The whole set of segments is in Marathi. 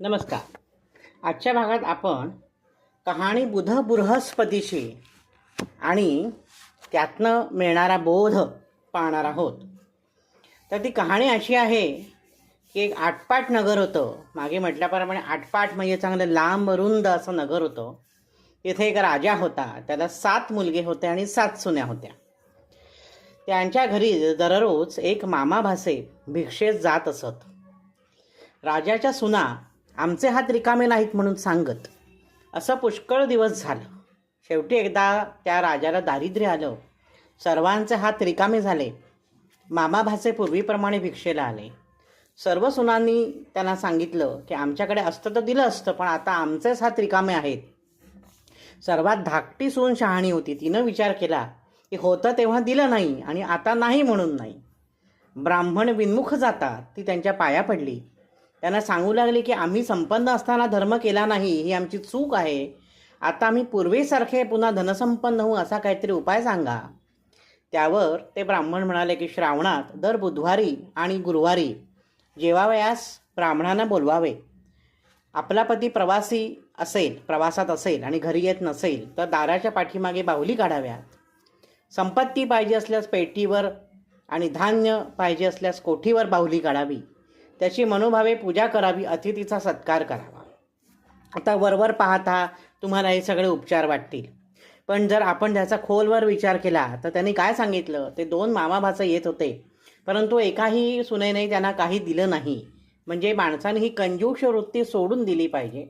नमस्कार. आजच्या भागात आपण कहाणी बुध बृहस्पतीशी आणि त्यातनं मिळणारा बोध पाहणार आहोत. तर ती कहाणी अशी आहे की एक आटपाट नगर होतं. मागे म्हटल्याप्रमाणे आटपाट म्हणजे चांगलं लांब रुंद असं नगर होतं. तिथे एक राजा होता. त्याला सात मुलगे होते आणि सात सुन्या होत्या. त्यांच्या घरी दररोज एक मामा भासे भिक्षेत जात असत. राजाच्या सुना आमचे हात रिकामे नाहीत म्हणून सांगत. असं पुष्कळ दिवस झालं. शेवटी एकदा त्या राजाला दारिद्र्य आलं. सर्वांचे हात रिकामे झाले. मामाभाचे पूर्वीप्रमाणे भिक्षेला आले. सर्व सुनांनी त्यांना सांगितलं की आमच्याकडे असतं तर दिलं असतं पण आता आमचेच हात रिकामे आहेत. सर्वात धाकटी सून शहाणी होती. तिनं विचार केला की होतं तेव्हा दिलं नाही आणि आता नाही म्हणून नाही. ब्राह्मण विन्मुख जाता ती त्यांच्या पाया पडली. त्यांना सांगू लागले की आम्ही संपन्न असताना धर्म केला नाही ही आमची चूक आहे. आता आम्ही पूर्वीसारखे पुन्हा धनसंपन्न होऊ असा काहीतरी उपाय सांगा. त्यावर ते ब्राह्मण म्हणाले की श्रावणात दर बुधवारी आणि गुरुवारी जेवावयास ब्राह्मणांना बोलवावे. आपला पती प्रवासी असेल प्रवासात असेल आणि घरी येत नसेल तर दाराच्या पाठीमागे बाहुली काढाव्यात. संपत्ती पाहिजे असल्यास पेटीवर आणि धान्य पाहिजे असल्यास कोठीवर बाहुली काढावी? त्याची मनोभावे पूजा करावी अतिथीचा सत्कार करावा. आता वरवर पाहता तुम्हाला हे सगळे उपचार वाटतील. पण जर आपण त्याचा खोलवर विचार केला तर त्यांनी काय सांगितलं? ते दोन मामाभाचं येत होते. परंतु एकाही सुनेने त्यांना काही दिलं नाही. म्हणजे माणसाने ही कंजूष वृत्ती सोडून दिली पाहिजे.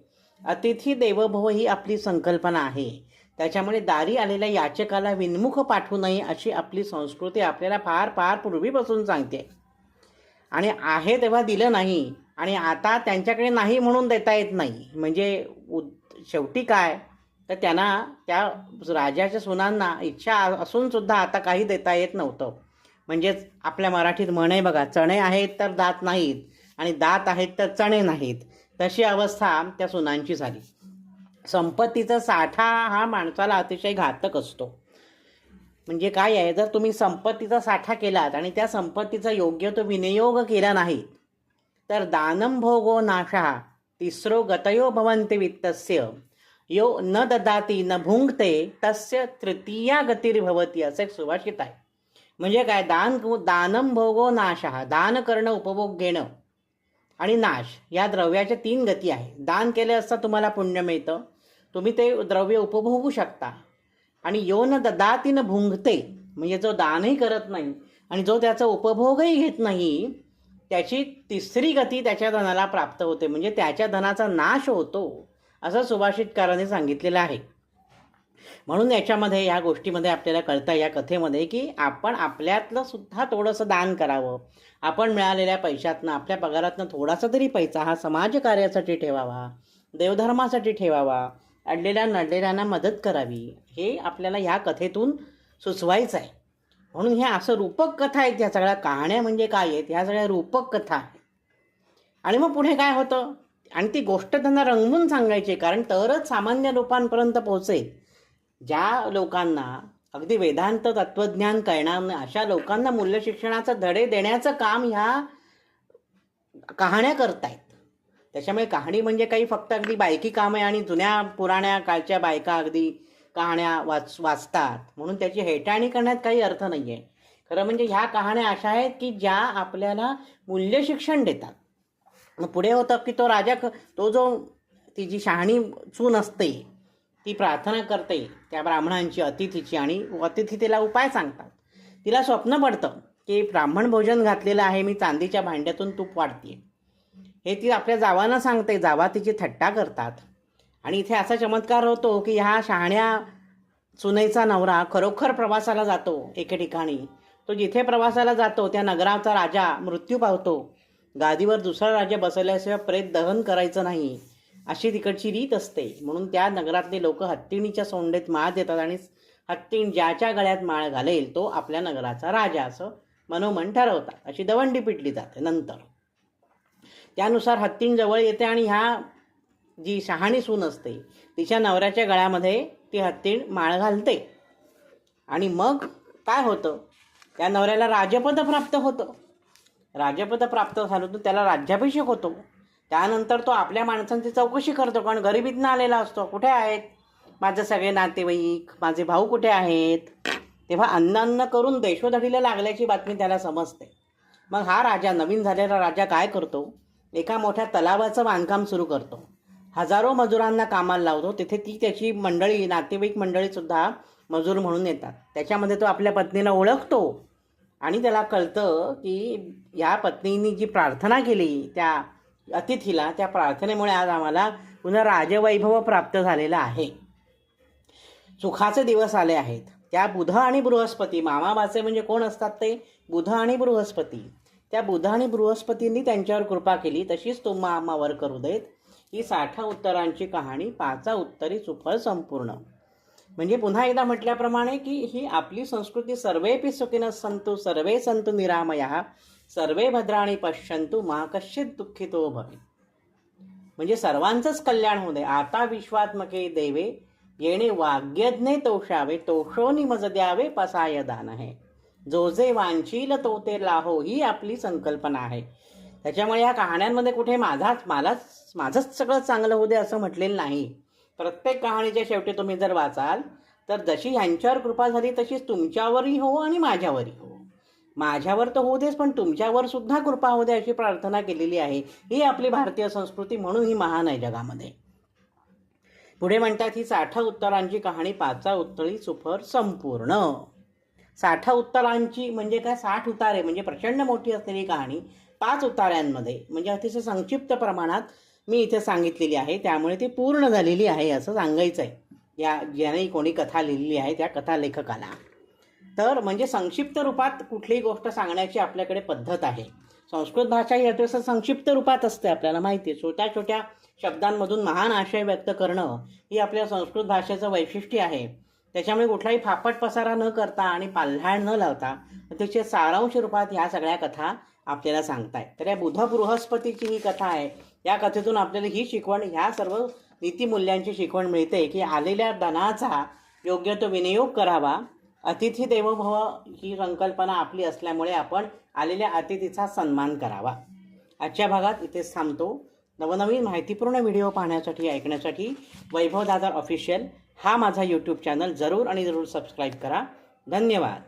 अतिथी देवभव ही आपली संकल्पना आहे. त्याच्यामुळे दारी आलेल्या याचकाला विन्मुख पाठवू नये अशी आपली संस्कृती आपल्याला फार फार पूर्वीपासून सांगते. आणि आहे तेव्हा दिलं नाही. आणि आता त्यांच्याकडे नाही म्हणून देता येत नाही. म्हणजे उद शेवटी काय? तर त्यांना त्या राजाच्या सुनांना इच्छा असूनसुद्धा आता काही देता येत नव्हतं. म्हणजेच आपल्या मराठीत म्हण आहे बघा चणे आहेत तर दात नाहीत. आणि दात आहेत तर चणे नाहीत. तशी अवस्था त्या सुनांची झाली. संपत्तीचा साठा हा माणसाला अतिशय घातक असतो. म्हणजे काय आहे? जर तुम्ही संपत्तीचा साठा केलात आणि त्या संपत्तीचा योग्य तो विनियोग केला नाही तर दानम भोगो नाशा तिसरो गतयो भवन्ति वित्तस्य यो न ददाती न भुंगते तस्य तृतीया गतिर्भवती असं एक सुभाषित आहे. म्हणजे काय? दान दानम भोगो नाशः दान करणं उपभोग घेणं आणि नाश या द्रव्याच्या तीन गती आहे. दान केले असता तुम्हाला पुण्य मिळतं. तुम्ही ते द्रव्य उपभोगू शकता. आणि योन ददातीनं भुंगते म्हणजे जो दानही करत नाही आणि जो त्याचा उपभोगही घेत नाही त्याची तिसरी गती त्याच्या धनाला प्राप्त होते म्हणजे त्याच्या धनाचा नाश होतो असं सुभाषितकाराने सांगितलेलं आहे. म्हणून याच्यामध्ये या गोष्टीमध्ये आपल्याला कळतं या कथेमध्ये की आपण आपल्यातलं सुद्धा थोडंसं दान करावं. आपण मिळालेल्या पैशातनं आपल्या पगारातनं थोडासा तरी पैसा हा समाजकार्यासाठी ठेवावा देवधर्मासाठी ठेवावा अडलेल्या नडलेल्यांना मदत करावी. हे आपल्याला ह्या कथेतून सुचवायचं आहे म्हणून ह्या असं रूपक कथा आहेत ह्या सगळ्या कहाण्या म्हणजे काय आहेत ह्या सगळ्या रूपक कथा आहेत. आणि मग पुढे काय होतं? आणि ती गोष्ट त्यांना रंगवून सांगायची कारण तरच सामान्य लोकांपर्यंत पोहोचेल. ज्या लोकांना अगदी वेदांत तत्त्वज्ञान कळणार नाही अशा लोकांना मूल्य शिक्षणाचं धडे देण्याचं काम ह्या कहाण्या करतायत. त्याच्यामुळे कहाणी म्हणजे काही फक्त अगदी बायकी काम आहे आणि जुन्या पुराण्या काळच्या बायका अगदी कहाण्या वाच वाचतात. म्हणून त्याची हेटाळणी करण्यात काही अर्थ नाही आहे खरं म्हणजे ह्या कहाण्या अशा आहेत की ज्या आपल्याला मूल्य शिक्षण देतात. मग पुढे होतं की तो राजा क- तो जो ती जी शहाणी चून असते ती प्रार्थना करते त्या ब्राह्मणांची अतिथीची आणि अतिथी तिला उपाय सांगतात. तिला स्वप्न पडतं की ब्राह्मण भोजन घातलेलं आहे मी चांदीच्या भांड्यातून तूप वाढते हे ती आपल्या जावांना सांगते. जावा तिची थट्टा करतात. आणि इथे असा चमत्कार होतो की ह्या शहाण्या सुनेचा नवरा खरोखर प्रवासाला जातो एके ठिकाणी. तो जिथे प्रवासाला जातो त्या नगराचा राजा मृत्यू पावतो. गादीवर दुसरा राजा बसवल्याशिवाय प्रेत दहन करायचं नाही. अशी तिकडची रीत असते. म्हणून त्या नगरातले लोक हत्तीणीच्या सोंडेत माळ देतात आणि हत्तीण ज्याच्या गळ्यात माळ घालेल तो आपल्या नगराचा राजा असं मनोमन ठरवतात. अशी दवंडी पिटली जाते नंतर. त्यानुसार हत्तीण जवळ येते आणि ह्या जी शहाणी सून असते तिच्या नवऱ्याच्या गळ्यामध्ये ती हत्तीण माळ घालते. आणि मग काय होतं? त्या नवऱ्याला राजपद प्राप्त होतं. राजपद प्राप्त झालं तर त्याला राज्याभिषेक होतो. त्यानंतर तो आपल्या माणसांची चौकशी करतो कारण गरिबीतनं आलेला असतो. कुठे आहेत? माझे सगळे नातेवाईक माझे भाऊ कुठे आहेत? तेव्हा अन्न अन्न करून देशोधडीला लागल्याची बातमी त्याला समजते. मग हा राजा नवीन झालेला राजा काय करतो? एका मोठ्या तलावाचं बांधकाम सुरू करतो. हजारो मजुरांना कामाला लावतो. तिथे ती त्याची मंडळी नातेवाईक मंडळीसुद्धा मजूर म्हणून येतात. त्याच्यामध्ये तो आपल्या पत्नीला ओळखतो. आणि त्याला कळतं की या पत्नीने जी प्रार्थना केली त्या अतिथीला त्या प्रार्थनेमुळे आज आम्हाला पुन्हा राजवैभव प्राप्त झालेलं आहे. सुखाचे दिवस आले आहेत. त्या बुध आणि बृहस्पती मामाबाचे म्हणजे कोण असतात ते? बुध आणि बृहस्पती. त्या बुध आणि बृहस्पतींनी त्यांच्यावर कृपा केली तशीच तो मामावर करू देत. ही साठा उत्तरांची कहाणी पाचा उत्तरी सुफळ संपूर्ण. म्हणजे पुन्हा एकदा म्हटल्याप्रमाणे की ही आपली संस्कृती सर्वेपी सुखिनः संतु सर्वे संतु निरामया सर्वे भद्राणी पश्यंतु मा कश्चित दुःखितो भवे. म्हणजे सर्वांचंच कल्याण होऊ दे. आता विश्वात्मके देवे येणे वाग्यज्ञे तोषावे तोषोनी मज द्यावे पसाय दान जो जे वांछील तो ते लाहो ही आपली संकल्पना आहे. त्याच्यामुळे या कहाण्यांमध्ये कुठे माझाच मलाच माझंच सगळं चांगलं होऊ दे असं म्हटलेलं नाही. प्रत्येक कहाणीच्या शेवटी तुम्ही जर वाचाल तर जशी ह्यांच्यावर कृपा झाली तशीच तुमच्यावरही हो आणि माझ्यावरही हो. माझ्यावर तर होऊ देच पण तुमच्यावर सुद्धा कृपा होऊ दे अशी प्रार्थना केलेली आहे. ही आपली भारतीय संस्कृती म्हणून ही महान आहे जगामध्ये. पुढे म्हणतात ही साठा उत्तरांची कहाणी पाचा उत्तळी सुफर संपूर्ण. साठ उत्तरांची म्हणजे काय? साठ उतारे म्हणजे प्रचंड मोठी असलेली कहाणी पाच उतार्यांमध्ये म्हणजे अतिशय संक्षिप्त प्रमाणात मी इथे सांगितलेली आहे. त्यामुळे ती पूर्ण झालेली आहे असं सांगायचं आहे या ज्याने कोणी कथा लिहिलेली आहे त्या कथा लेखकाला तर म्हणजे संक्षिप्त रूपात कुठलीही गोष्ट सांगण्याची आपल्याकडे पद्धत आहे. संस्कृत भाषा ही अतिशय संक्षिप्त रूपात असते आपल्याला माहिती आहे छोट्या छोट्या शब्दांमधून महान आशय व्यक्त करणं ही आपल्या संस्कृत भाषेचं वैशिष्ट्य आहे. त्याच्यामुळे कुठलाही फापट पसारा न करता आणि पाल्हाळ न लावता अतिशय सारांश रूपात ह्या सगळ्या कथा आपल्याला सांगताय. तर या बुध बृहस्पतीची ही कथा आहे. या कथेतून आपल्याला ही शिकवण ह्या सर्व नीतिमूल्यांची शिकवण मिळते की आलेल्या धनाचा योग्य तो विनियोग करावा. अतिथी देवभव ही संकल्पना आपली असल्यामुळे आपण आलेल्या अतिथीचा सन्मान करावा. आजच्या भागात इथेच थांबतो. नवनवीन माहितीपूर्ण व्हिडिओ पाहण्यासाठी ऐकण्यासाठी वैभव दादा ऑफिशियल हा माझा यूट्यूब चॅनल जरूर आणि जरूर सबस्क्राईब करा. धन्यवाद.